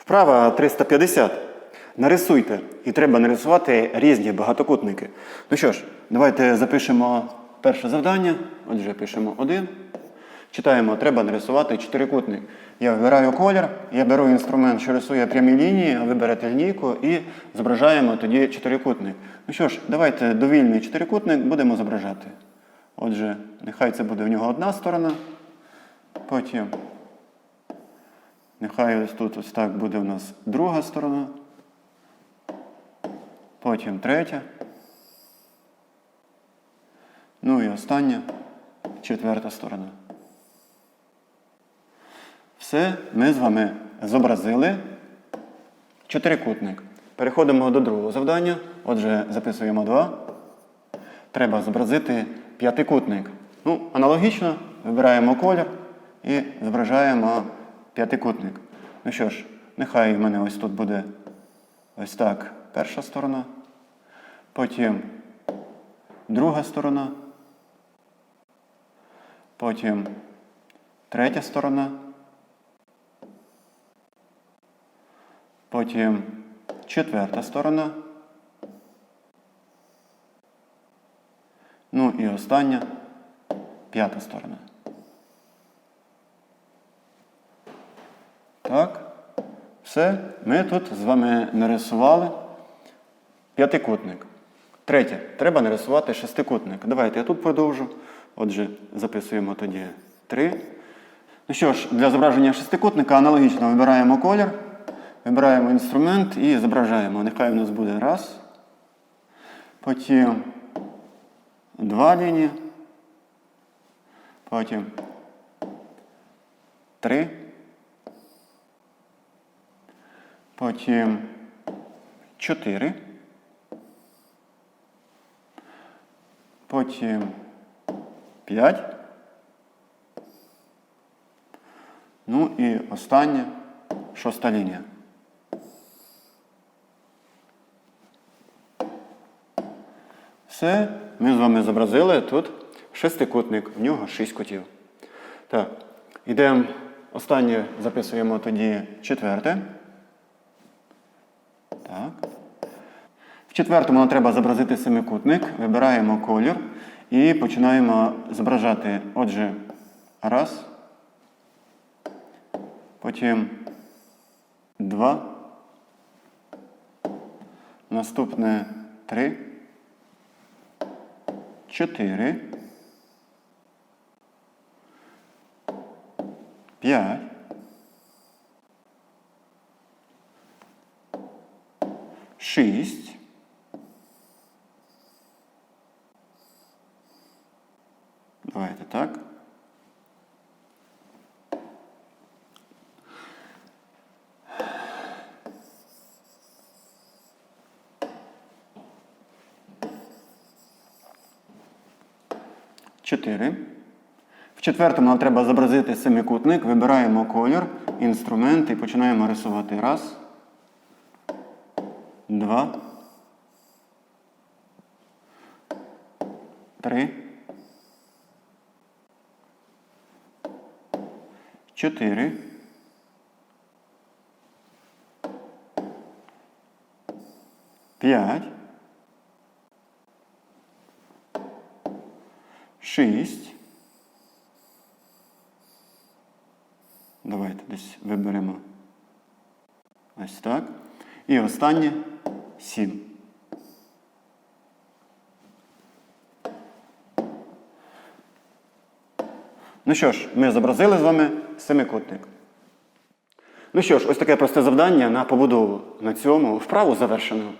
Вправа 350. Нарисуйте. І треба нарисувати різні багатокутники. Ну що ж, давайте запишемо перше завдання. Отже, пишемо 1. Читаємо, треба нарисувати чотирикутник. Я вибираю колір, я беру інструмент, що рисує прямі лінії, ви берете лінійку і зображаємо тоді чотирикутник. Ну що ж, давайте довільний чотирикутник будемо зображати. Отже, нехай це буде в нього одна сторона. Потім Нехай ось тут ось так буде у нас друга сторона. Потім третя. Ну і остання, четверта сторона. Все, ми з вами зобразили чотирикутник. Переходимо до другого завдання. Отже, записуємо два. Треба зобразити п'ятикутник. Ну, аналогічно вибираємо колір і зображаємо п'ятикутник. Ну що ж, нехай в мене ось тут буде ось так перша сторона, потім друга сторона, потім третя сторона, потім четверта сторона. Ну і остання п'ята сторона. Так. Все. Ми тут з вами нарисували п'ятикутник. Третє. Треба нарисувати шестикутник. Давайте я тут продовжу. Отже, записуємо тоді 3. Ну що ж, для зображення шестикутника аналогічно вибираємо колір, вибираємо інструмент і зображаємо. Нехай у нас буде раз. Потім два лінії. Потім три. Потім 4. Потім 5. Ну і остання шоста лінія. Все, ми з вами зобразили тут шестикутник, в нього шість кутів. Так, ідемо. Останнє записуємо тоді четверте. В четвертому нам треба зобразити семикутник. Вибираємо колір і починаємо зображати. Отже, раз. Потім два. Наступне три. Чотири. П'ять. Шість. Давайте так. Чотири. В четвертому нам треба зобразити семикутник. Вибираємо колір, інструмент і починаємо рисувати. Раз. Два. Три. Чотири. П'ять. Шість. Давайте десь виберемо ось так. І останнє 7. Ну що ж, ми зобразили з вами семикутник. Ну що ж, ось таке просте завдання на побудову. На цьому вправу завершено.